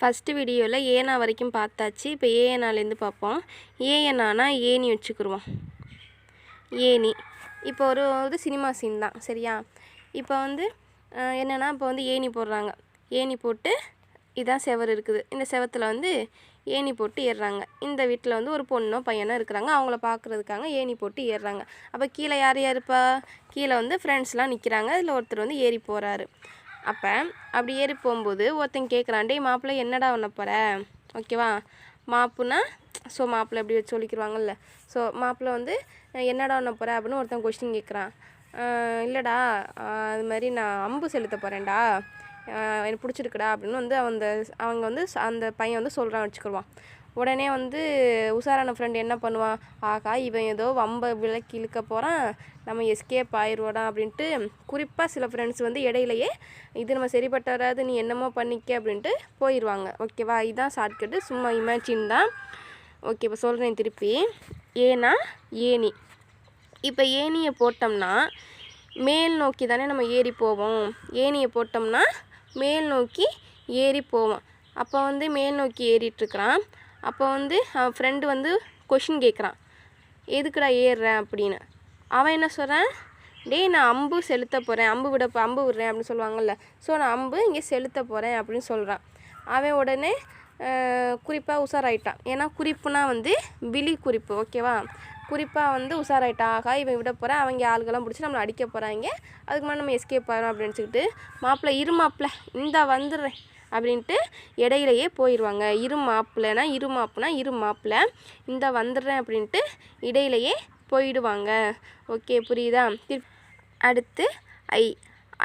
First வீடியோவில் ஏனா வரைக்கும் பார்த்தாச்சு இப்போ ஏஎனாலேருந்து பார்ப்போம். ஏஎனானா ஏணி வச்சுக்கிருவோம். ஏணி இப்போ ஒரு ஒரு சினிமா சீன் தான் சரியா? இப்போ வந்து என்னென்னா என்னன்னா இப்போ வந்து ஏணி போடுறாங்க. ஏணி போட்டு இதான் செவர் இருக்குது. இந்த செவத்தில் வந்து ஏணி போட்டு ஏறுறாங்க. இந்த வீட்டில் வந்து ஒரு பொண்ணோ பையனோ இருக்கிறாங்க. அவங்கள பார்க்குறதுக்காக ஏணி போட்டு ஏறுறாங்க. அப்போ கீழே யார் யார் இருப்பா? கீழே வந்து ஃப்ரெண்ட்ஸ்லாம் நிற்கிறாங்க இதில் ஒருத்தர் வந்து ஏறி போகிறாரு அப்போ அப்படி ஏறி போகும்போது ஒருத்தன் கேட்குறான் டேய் மாப்பிள்ளை என்னடா பண்ண போகிற ஓகேவா மாப்புனா ஸோ மாப்பிள்ளை எப்படி வச்சு சொல்லிக்கிருவாங்கல்ல. ஸோ மாப்பிள்ளை வந்து என்னடா பண்ண போகிற அப்படின்னு ஒருத்தன் கொஸ்டின் கேட்குறான் இல்லைடா அது மாதிரி நான் அம்பு செலுத்த போகிறேன்டா எனக்கு பிடிச்சிருக்குடா. அப்படின்னு வந்து அந்த அவங்க வந்து அந்த பையன் வந்து சொல்கிறான் வச்சுக்கிடுவான் உடனே வந்து உஷாரான ஃப்ரெண்ட் என்ன பண்ணுவான்? ஆகா இவன் ஏதோ வம்ப விலக்கி இழுக்க போகிறான் நம்ம எஸ்கேப் ஆயிடுவோடா அப்படின்ட்டு குறிப்பாக சில ஃப்ரெண்ட்ஸ் வந்து இடையிலையே இது நம்ம சரிப்பட்டு வராது நீ என்னமோ பண்ணிக்க அப்படின்ட்டு போயிடுவாங்க ஓகேவா இதுதான் ஷார்ட்கட்டு சும்மா இமேஜின் தான். ஓகே இப்போ சொல்கிறேன் திருப்பி. ஏனா ஏணி. இப்போ ஏணியை போட்டோம்னா மேல் நோக்கி தானே நம்ம ஏறி போவோம். ஏணியை போட்டோம்னா மேல் நோக்கி ஏறி போவோம் அப்போ வந்து மேல் நோக்கி ஏறிட்டுருக்கிறான் அப்போ வந்து அவன் ஃப்ரெண்டு வந்து கொஷின் கேட்குறான் எதுக்குடா ஏறுறேன் அப்படின்னு. அவன் என்ன சொல்கிறான் டேய் நான் அம்பு செலுத்த போகிறேன் அம்பு விட அம்பு விடுறேன். அப்படின்னு சொல்லுவாங்கல்ல. ஸோ நான் அம்பு இங்கே செலுத்த போகிறேன் அப்படின்னு சொல்கிறான் அவன் உடனே குறிப்பாக உஷாராயிட்டான். ஏன்னா குறிப்புனா வந்து பிலி குறிப்பு ஓகேவா? குறிப்பாக வந்து உஷாராயிட்டான் ஆகா இவன் விட போகிறேன் அவங்க ஆளுகெல்லாம் பிடிச்சி நம்மளை அடிக்க போகிறாங்க அதுக்கு முன்னாடி நம்ம எஸ்கேப் ஆகிறோம் அப்படின்னு சொல்லிட்டு மாப்பிள்ளை இரு மாப்பிள்ள. இந்தா வந்துடுறேன். அப்படின்ட்டு இடையிலையே போயிடுவாங்க. இரு மாப்பிள்ளைனா இரு மாப்புனா இரு மாப்பிள்ளை. இந்த வந்துடுறேன் அப்படின்ட்டு இடையிலையே போயிடுவாங்க. ஓகே புரியுதா? அடுத்து ஐ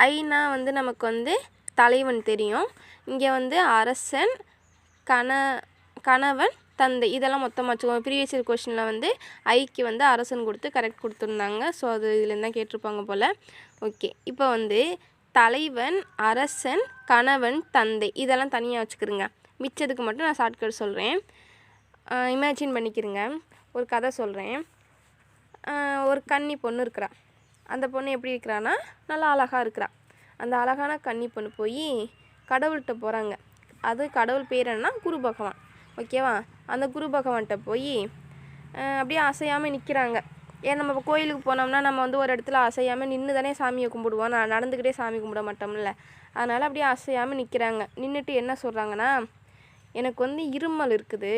ஐனா வந்து நமக்கு வந்து தலைவன் தெரியும். இங்கே வந்து அரசன் கண கணவன் தந்தை இதெல்லாம் மொத்தமாக வச்சுக்கோங்க. ப்ரீவியஸ் இயர் கொஷினில் வந்து ஐக்கு வந்து அரசன் கொடுத்து கரெக்ட் கொடுத்துருந்தாங்க. ஸோ அது இதுலேருந்து தான் கேட்டிருப்பாங்க போல். ஓகே இப்போ வந்து தலைவன் அரசன் கணவன் தந்தை. இதெல்லாம் தனியாக வச்சுக்கிருங்க. மிச்சதுக்கு மட்டும் நான் ஷார்ட்கட் சொல்கிறேன் இமேஜின் பண்ணிக்கிறேங்க ஒரு கதை சொல்கிறேன் ஒரு கன்னி பொண்ணு இருக்கிறா. அந்த பொண்ணு எப்படி இருக்கிறான்னா நல்லா அழகாக இருக்கிறா. அந்த அழகான கன்னி பொண்ணு போய் கடவுள்கிட்ட போகிறாங்க அது கடவுள் பேர் என்னன்னா குரு பகவான். ஓகேவா? அந்த குரு பகவான்கிட்ட போய் அப்படியே அசையாமல் நிற்கிறாங்க ஏன் நம்ம இப்போ கோயிலுக்கு போனோம்னா நம்ம வந்து ஒரு இடத்துல அசையாமல் நின்று தானே சாமியை கும்பிடுவோம். நான் நடந்துக்கிட்டே சாமி கும்பிட மாட்டோம்ல. அதனால் அப்படியே அசையாமல் நிற்கிறாங்க நின்றுட்டு என்ன சொல்கிறாங்கன்னா எனக்கு வந்து இருமல் இருக்குது.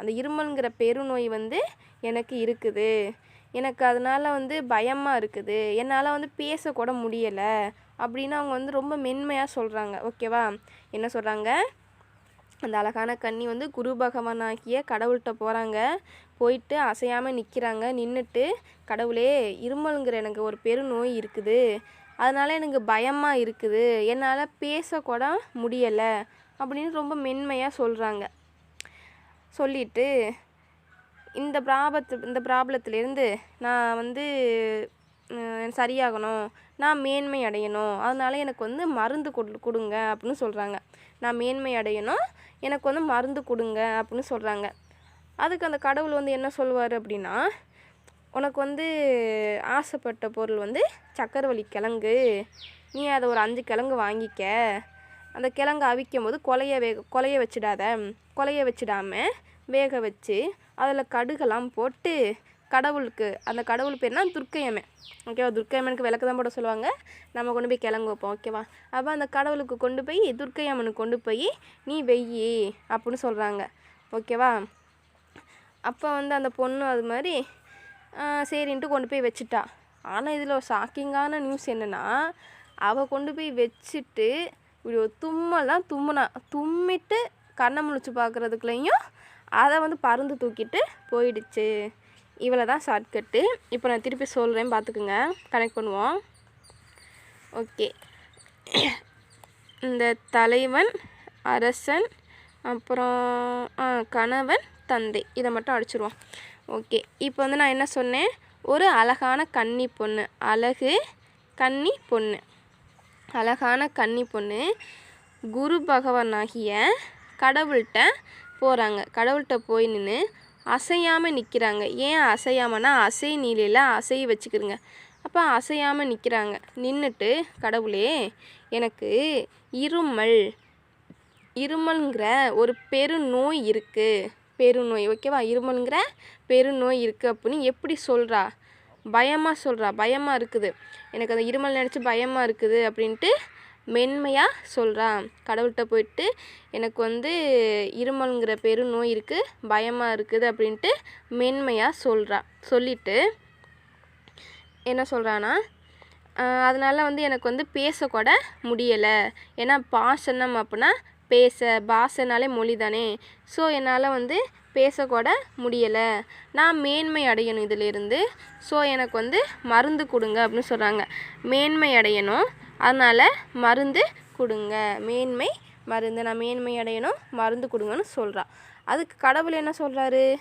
அந்த இருமல்ங்கிற பெருநோய் வந்து எனக்கு இருக்குது. எனக்கு அதனால் வந்து பயமாக இருக்குது. என்னால் வந்து பேசக்கூட முடியலை. அப்படின்னு அவங்க வந்து ரொம்ப மென்மையாக சொல்கிறாங்க ஓகேவா? என்ன சொல்கிறாங்க அந்த அழகான கன்னி வந்து குரு பகவானாகிய கடவுள்கிட்ட போகிறாங்க போயிட்டு அசையாமல் நிற்கிறாங்க நின்றுட்டு கடவுளே இருமலுங்கிற எனக்கு ஒரு பெருநோய் இருக்குது. அதனால் எனக்கு பயமாக இருக்குது. என்னால் பேசக்கூட முடியலை அப்படின்னு ரொம்ப மென்மையாக சொல்கிறாங்க சொல்லிட்டு இந்த பிராபத்து இந்த ப்ராப்ளத்துலேருந்து நான் வந்து சரியாகணும். நான் மேன்மை அடையணும். அதனால் எனக்கு வந்து மருந்து கொடு கொடுங்க அப்படின்னு சொல்கிறாங்க நான் மேன்மை அடையணும் எனக்கு வந்து மருந்து கொடுங்க அப்படின்னு சொல்கிறாங்க அதுக்கு அந்த கடவுள் வந்து என்ன சொல்லுவார் அப்படின்னா உனக்கு வந்து ஆசைப்பட்ட பொருள் வந்து சக்கரவள்ளி கிழங்கு. நீ அதை ஒரு அஞ்சு கிழங்கு வாங்கிக்க. அந்த கிழங்கு அவிக்கும் போது கொலைய வேக கொலைய வச்சிடாத. கொலைய வச்சிடாம வேக வச்சு அதில் கடுகெல்லாம் போட்டு கடவுளுக்கு அந்த கடவுள் பேர்னா துர்க்கையம்மன். ஓகேவா துர்க்கையம்மனுக்கு விளக்கு தான் போட சொல்லுவாங்க. நம்ம கொண்டு போய் கிளங்கு வைப்போம். ஓகேவா அப்போ அந்த கடவுளுக்கு கொண்டு போய் துர்க்கையம்மனுக்கு கொண்டு போய் நீ வெய்யி அப்படின்னு சொல்கிறாங்க ஓகேவா அப்போ வந்து அந்த பொண்ணு அது மாதிரி சரின்ட்டு கொண்டு போய் வச்சுட்டா. ஆனால் இதில் ஒரு ஷாக்கிங்கான நியூஸ் என்னென்னா அவள் கொண்டு போய் வச்சுட்டு இப்படி ஒரு தும்மல் தான் தும்முனா தும்மிட்டு கண்ணை முழிச்சு பார்க்குறதுக்குள்ளேயும் அதை வந்து பருந்து தூக்கிட்டு போயிடுச்சு. இவ்வளோ தான் ஷார்ட்கட்டு இப்போ நான் திருப்பி சொல்கிறேன் பார்த்துக்குங்க. கனெக்ட் பண்ணுவோம். ஓகே இந்த தலைவன் அரசன் அப்புறம் கணவன் தந்தை. இதை மட்டும் அடிச்சிருவோம். ஓகே இப்போ வந்து நான் என்ன சொன்னேன்? ஒரு அழகான கன்னி பொண்ணு. அழகு கன்னி பொண்ணு. அழகான கன்னி பொண்ணு. குரு பகவானாகிய கடவுள்கிட்ட போகிறாங்க கடவுள்கிட்ட போய் நின்று அசையாமல் நிற்கிறாங்க ஏன் அசையாமன்னா அசை நீலையில் அசைய வச்சுக்கிறோங்க அப்போ அசையாமல் நிற்கிறாங்க நின்றுட்டு கடவுளே எனக்கு இருமல் இருமல்ங்கிற ஒரு பெருநோய் இருக்குது பெருநோய் ஓகேவா? இருமல்ங்கிற பெருநோய் இருக்குது அப்படின்னு எப்படி சொல்கிறா பயமாக சொல்கிறா பயமாக இருக்குது. எனக்கு அந்த இருமல் நினச்சி பயமாக இருக்குது அப்படின்ட்டு மென்மையாக சொல்கிறா கடவுள்கிட்ட போயிட்டு எனக்கு வந்து இருமல்ங்கிற பெருநோய் இருக்குது பயமாக இருக்குது அப்படின்ட்டு மென்மையாக சொல்கிறான் சொல்லிட்டு என்ன சொல்கிறான்னா அதனால் வந்து எனக்கு வந்து பேசக்கூட முடியலை. ஏன்னா பாசனம் அப்படின்னா பேச பாசனாலே மொழி தானே. ஸோ என்னால் வந்து பேசக்கூட முடியலை. நான் மேன்மை அடையணும் இதிலிருந்து. ஸோ எனக்கு வந்து மருந்து கொடுங்க அப்படின்னு சொல்கிறாங்க மேன்மை அடையணும். அதனால் மருந்து கொடுங்க. மேன்மை மருந்து. நான் மேன்மை அடையணும் மருந்து கொடுங்கன்னு சொல்கிறான் அதுக்கு கடவுள் என்ன சொல்கிறாரு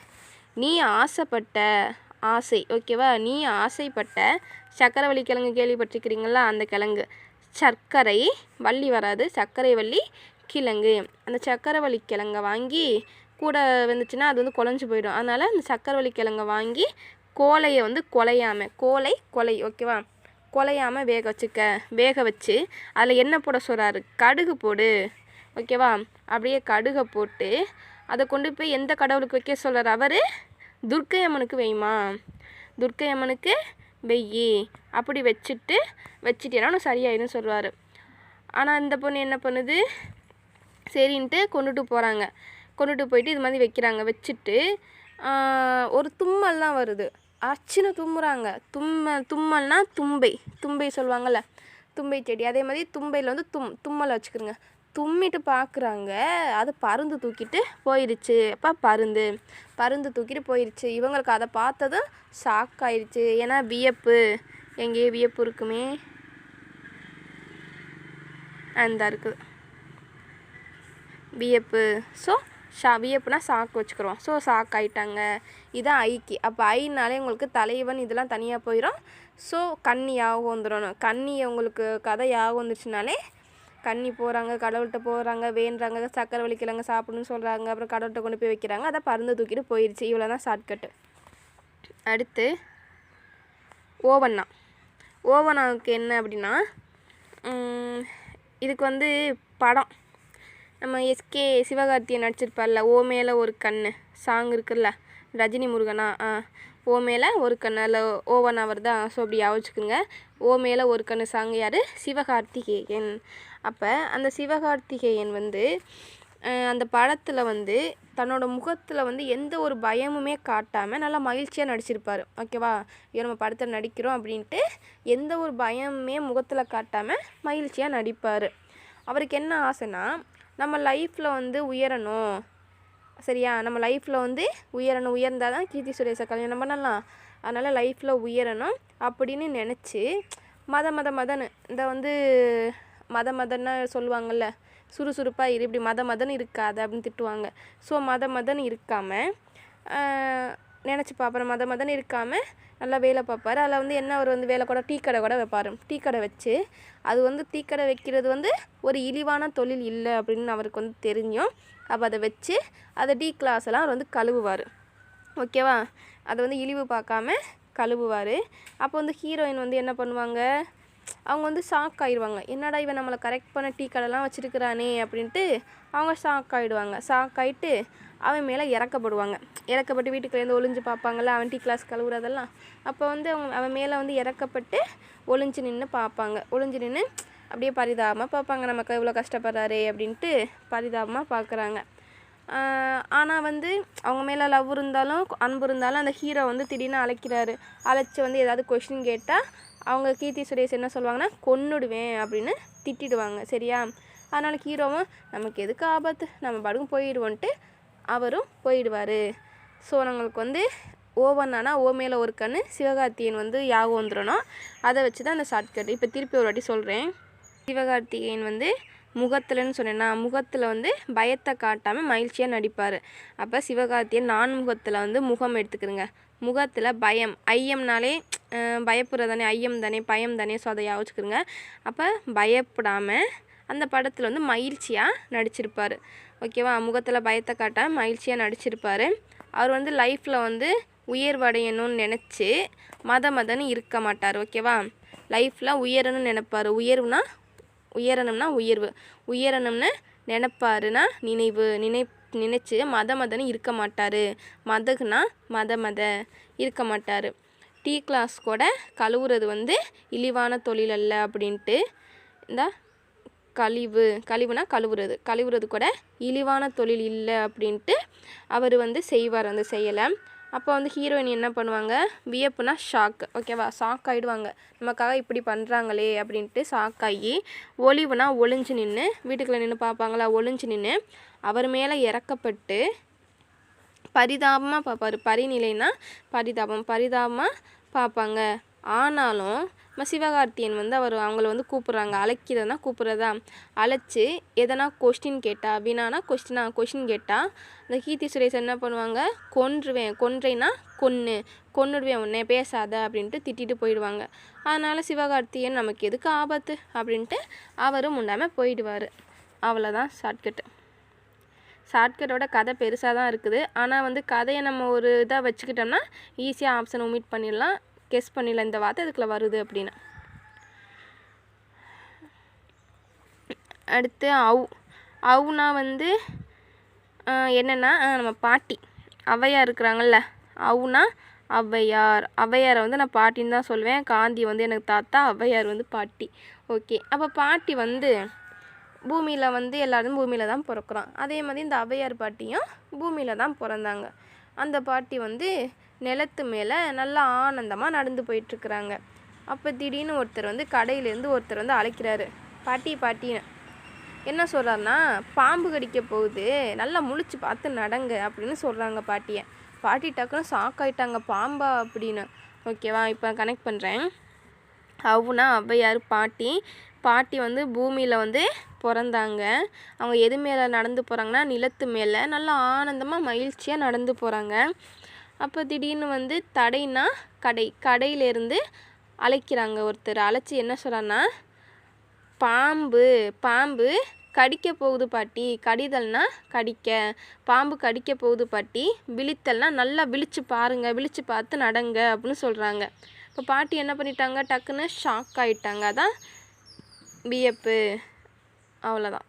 நீ ஆசைப்பட்ட ஆசை ஓகேவா? நீ ஆசைப்பட்ட சக்கரவள்ளி கிழங்கு கேள்விப்பட்டிருக்கிறீங்களா? அந்த கிழங்கு. சர்க்கரை வள்ளி வராது. சர்க்கரை வள்ளி கிழங்கு. அந்த சக்கரவள்ளி கிழங்கை வாங்கி கூட வந்துச்சுன்னா அது வந்து குழஞ்சி போயிடும். அதனால் அந்த சக்கரவள்ளி கிழங்கை வாங்கி கோலையை வந்து கொலையாமல் கோலை கொலை ஓகேவா? குலையாமல் வேக வச்சுக்க வேக வச்சு அதில் எண்ணெய் போட சொல்கிறாரு கடுகு போடு. ஓகேவா அப்படியே கடுகை போட்டு அதை கொண்டு போய் எந்த கடவுளுக்கு வைக்க சொல்கிறார் அவர் துர்க்கை அம்மனுக்கு வைமா துர்க்கை அம்மனுக்கு வெய்யி. அப்படி வச்சுட்டு வச்சுட்டேன்னா உனக்கு சரியாயிடும் சொல்லுவார். ஆனால் இந்த பொண்ணு என்ன பண்ணுது? சரின்ட்டு கொண்டுட்டு போகிறாங்க கொண்டுட்டு போயிட்டு இது மாதிரி வைக்கிறாங்க. வச்சுட்டு ஒரு தும்மல்லாம் வருது. அச்சுன்னு தும்முறாங்க. தும்மல் தும்மல்னா தும்பை. தும்பை சொல்லுவாங்கள்ல தும்பை செடி. அதே மாதிரி தும்பையில் வந்து தும் தும்மலை வச்சுக்கிறோங்க தும்மிட்டு பார்க்குறாங்க அது பருந்து தூக்கிட்டு போயிடுச்சு அப்பா பருந்து. பருந்து தூக்கிட்டு போயிடுச்சு இவங்களுக்கு அதை பார்த்ததும் ஷாக் ஆயிடுச்சு ஏன்னா வியப்பு. எங்கேயோ வியப்பு இருக்குமே. அந்த இருக்குது வியப்பு. ஸோ ஷா வியப்புனா சாக்கு வச்சுக்கிறோம் ஸோ சாக் ஆயிட்டாங்க இதான் ஐக்கு. அப்போ ஐனாலே உங்களுக்கு தலைவன் இதெல்லாம் தனியாக போயிடும் ஸோ கன்னி யாகம் வந்துடணும். கன்னி உங்களுக்கு கதை யாகம் வந்துருச்சுனாலே கன்னி போகிறாங்க கடவுள்கிட்ட போகிறாங்க வேண்டுறாங்க சக்கரை வலிக்கிறாங்க சாப்பிடணும்னு சொல்கிறாங்க அப்புறம் கடவுள்கிட்ட கொண்டு போய் வைக்கிறாங்க. அதை பருந்து தூக்கிட்டு போயிடுச்சு இவ்வளோ தான் ஷார்ட்கட்டு அடுத்து ஓவண்ணா. ஓவனாவுக்கு என்ன அப்படின்னா இதுக்கு வந்து படம். நம்ம எஸ்கே சிவகார்த்தியை நடிச்சிருப்பார்ல ஓ மேலே ஒரு கண் சாங் இருக்குல்ல ரஜினி முருகனா? ஆ ஓ மேலே ஒரு கண் அதில் ஓவன் அவர் தான் ஸோ அப்படி யாவச்சுக்குங்க ஓ மேலே ஒரு கண் சாங் யார்? சிவகார்த்திகேயன். அப்போ அந்த சிவகார்த்திகேயன் வந்து அந்த படத்தில் வந்து தன்னோட முகத்தில் வந்து எந்த ஒரு பயமுமே காட்டாமல் நல்லா மகிழ்ச்சியாக நடிச்சிருப்பார். ஓகேவா ஐயோ நம்ம படத்தில் நடிக்கிறோம் அப்படின்ட்டு எந்த ஒரு பயமுமே முகத்தில் காட்டாமல் மகிழ்ச்சியாக நடிப்பார். அவருக்கு என்ன ஆசைன்னா நம்ம லைஃப்பில் வந்து உயரணும். சரியா? நம்ம லைஃப்பில் வந்து உயரணும். உயர்ந்தால் தான் கீர்த்தி சுரேஷை கல்யாணம் பண்ணலாம். அதனால் லைஃப்பில் உயரணும் அப்படின்னு நினச்சி மத மத மதன்னு இந்த வந்து மத மதன்னு சொல்லுவாங்கள்ல சுறுசுறுப்பாக இரு இப்படி மத மதன்னு இருக்காது அப்படின்னு திட்டுவாங்க. ஸோ மத மதன்னு இருக்காமல் நினச்சி பார்ப்பேன் மத மதன்னு இருக்காமல் நல்லா வேலை பார்ப்பார். அதில் வந்து என்ன அவர் வந்து வேலை கூட டீ கடை கூட வைப்பார். டீ கடை வச்சு அது வந்து டீ கடை வைக்கிறது வந்து ஒரு இழிவான தொழில் இல்லை அப்படின்னு அவருக்கு வந்து தெரிஞ்சும் அப்போ அதை வச்சு அதை டீ கிளாஸ் எல்லாம் அவர் வந்து கழுவுவார். ஓகேவா அதை வந்து இழிவு பார்க்காம கழுவுவார். அப்போ வந்து ஹீரோயின் வந்து என்ன பண்ணுவாங்க? அவங்க வந்து ஷாக் ஆயிடுவாங்க. என்னடா இவன் நம்மளை கரெக்ட் பண்ண டீ கடைலாம் வச்சுருக்கிறானே அப்படின்ட்டு அவங்க ஷாக் ஆகிடுவாங்க ஷாக் ஆகிட்டு அவன் மேலே இறக்கப்படுவாங்க. இறக்கப்பட்டு வீட்டுக்குள்ளேருந்து ஒளிஞ்சு பார்ப்பாங்கள்ல அவன் டீ கிளாஸ் கழுவுறதெல்லாம். அப்போ வந்து அவங்க அவன் மேலே வந்து இறக்கப்பட்டு ஒளிஞ்சு நின்று பார்ப்பாங்க. ஒளிஞ்சு நின்று அப்படியே பரிதாபமாக பார்ப்பாங்க. நமக்கு இவ்வளோ கஷ்டப்படுறாரே அப்படின்ட்டு பரிதாபமாக பார்க்குறாங்க. ஆனால் வந்து அவங்க மேலே லவ் இருந்தாலும் அன்பு இருந்தாலும் அந்த ஹீரோ வந்து திடீர்னு அழைக்கிறாரு. அழைச்சி வந்து ஏதாவது கொஷின் கேட்டால் அவங்க கீர்த்தி சுரேஷ் என்ன சொல்லுவாங்கன்னா கொன்னுடுவேன் அப்படின்னு திட்டிடுவாங்க சரியா? அதனால் ஹீரோவும் நமக்கு எதுக்கு ஆபத்து? நம்ம படுக்கும் போயிடுவோன்ட்டு அவரும் போயிடுவார். ஸோ நம்மளுக்கு வந்து ஓவன்னானா ஓ மேலே ஒரு கண் சிவகார்த்தியன் வந்து யாகம் வந்துடணும் அதை வச்சு தான் அந்த ஷார்ட்கட் இப்போ திருப்பி ஒரு வாட்டி சொல்கிறேன் சிவகார்த்திகேயன் வந்து முகத்தில்னு சொன்னேன்னா முகத்தில் வந்து பயத்தை காட்டாமல் மகிழ்ச்சியாக நடிப்பார். அப்போ சிவகார்த்தியன் நான் முகத்தில் வந்து முகம் எடுத்துக்கிறேங்க முகத்தில் பயம் ஐயம்னாலே பயப்புற தானே ஐயம் தானே பயம் தானே ஸோ அதை யோசிச்சுக்கிறோங்க அப்போ பயப்படாமல் அந்த படத்தில் வந்து மகிழ்ச்சியாக நடிச்சிருப்பார். ஓகேவா முகத்தில் பயத்தை காட்ட மகிழ்ச்சியாக நடிச்சிருப்பார். அவர் வந்து லைஃப்பில் வந்து உயர்வடையணும்னு நினச்சி மத மதன்னு இருக்க மாட்டார். ஓகேவா லைஃப்பில் உயரணும்னு நினைப்பார். உயர்வுனா உயரணும்னா உயர்வு. உயரணும்னு நினைப்பாருனா நினைவு. நினை நினச்சி மத மதன்னு இருக்க மாட்டார். மதகுனா மத மத இருக்க மாட்டார். டீ கிளாஸ் கூட கழுவுறது வந்து இழிவான தொழில் அல்ல அப்படின்ட்டு. இந்த கழிவு கழிவுனா கழுவுறது. கழுவுறது கூட இழிவான தொழில் இல்லை அப்படின்ட்டு அவர் வந்து செய்வார் அந்த செயலை. அப்போ வந்து ஹீரோயின் என்ன பண்ணுவாங்க? வியப்புனா ஷாக் ஓகேவா ஷாக் ஆகிடுவாங்க நமக்காக இப்படி பண்ணுறாங்களே அப்படின்ட்டு ஷாக் ஆகி ஒளிவுனா ஒளிஞ்சு நின்று வீட்டுக்குள்ளே நின்று பார்ப்பாங்களா? ஒளிஞ்சு நின்று அவர் மேலே இறக்கப்பட்டு பரிதாபமாக பார்ப்பார். பரிநிலைனா பரிதாபம். பரிதாபமாக பார்ப்பாங்க. ஆனாலும் நம்ம சிவகார்த்தியன் வந்து அவர் அவங்கள வந்து கூப்பிட்றாங்க. அழைக்கிறதுனா கூப்பிட்றதா? அழைச்சி எதனா கொஸ்டின் கேட்டால் வினானா கொஸ்டினா கொஸ்டின் கேட்டால் இந்த கீர்த்தி சுரேஷ் என்ன பண்ணுவாங்க? கொன்றுவேன். கொன்றைனா கொன்று கொன்னுடுவேன் உன்னை பேசாத அப்படின்ட்டு திட்டிட்டு போயிடுவாங்க. அதனால் சிவகார்த்தியன் நமக்கு எதுக்கு ஆபத்து? அப்படின்ட்டு அவரும் முன்னாமல் போயிடுவார். அவ்வளோதான் ஷார்ட்கட்டு ஷார்ட்கட்டோட கதை பெருசாக தான் இருக்குது. ஆனால் வந்து கதையை நம்ம ஒரு இதாக வச்சுக்கிட்டோம்னா ஈஸியாக ஆப்ஷன் ஒமிட் பண்ணிடலாம். கெஸ் பண்ணிடலாம். இந்த வார்த்தை இதுக்குள்ளே வருது அப்படின்னு. அடுத்து அவு அவுனா வந்து என்னென்னா நம்ம பாட்டி. ஔவையார் இருக்கிறாங்கல்ல. அவுனா ஔவையார் ஔவையாரை வந்து நான் பாட்டின்னு தான் சொல்லுவேன் காந்தி வந்து எனக்கு தாத்தா ஔவையார் வந்து பாட்டி. ஓகே. அப்போ பாட்டி வந்து பூமியில் வந்து எல்லோரும் பூமியில் தான் பிறக்குறோம். அதே மாதிரி இந்த அவையார் பாட்டியும் பூமியில் தான் பிறந்தாங்க. அந்த பாட்டி வந்து நிலத்து மேலே நல்லா ஆனந்தமாக நடந்து போயிட்டுருக்குறாங்க. அப்போ திடீர்னு ஒருத்தர் வந்து கடையிலேருந்து ஒருத்தர் வந்து அழைக்கிறாரு. பாட்டி பாட்டின்னு என்ன சொல்கிறாருன்னா பாம்பு கடிக்க போகுது நல்லா முழிச்சு பார்த்து நடங்க அப்படின்னு சொல்கிறாங்க பாட்டியை. பாட்டி டக்குன்னு ஷாக் ஆயிட்டாங்க. பாம்பா அப்படின்னு. ஓகேவா இப்போ கனெக்ட் பண்ணுறேன் அவுனா ஔவையார் பாட்டி பாட்டி வந்து பூமியில் வந்து பிறந்தாங்க. அவங்க எது மேலே நடந்து போகிறாங்கன்னா நிலத்து மேலே. நல்லா ஆனந்தமாக மகிழ்ச்சியாக நடந்து போகிறாங்க அப்போ திடீர்னு வந்து தடைனா கடை. கடையிலேருந்து அழைக்கிறாங்க ஒருத்தர். அழைச்சி என்ன சொல்கிறான்னா பாம்பு பாம்பு கடிக்க போகுது பாட்டி. கடிதல்னா கடிக்க. பாம்பு கடிக்க போகுது பாட்டி. விழித்தல்னா நல்லா விழிச்சு பாருங்க. விழிச்சு பார்த்து நடங்க. அப்படின்னு சொல்கிறாங்க இப்போ பாட்டி என்ன பண்ணிட்டாங்க? டக்குன்னு ஷாக் ஆகிட்டாங்க அதான் பிஎப்பு அவ்வளோதான்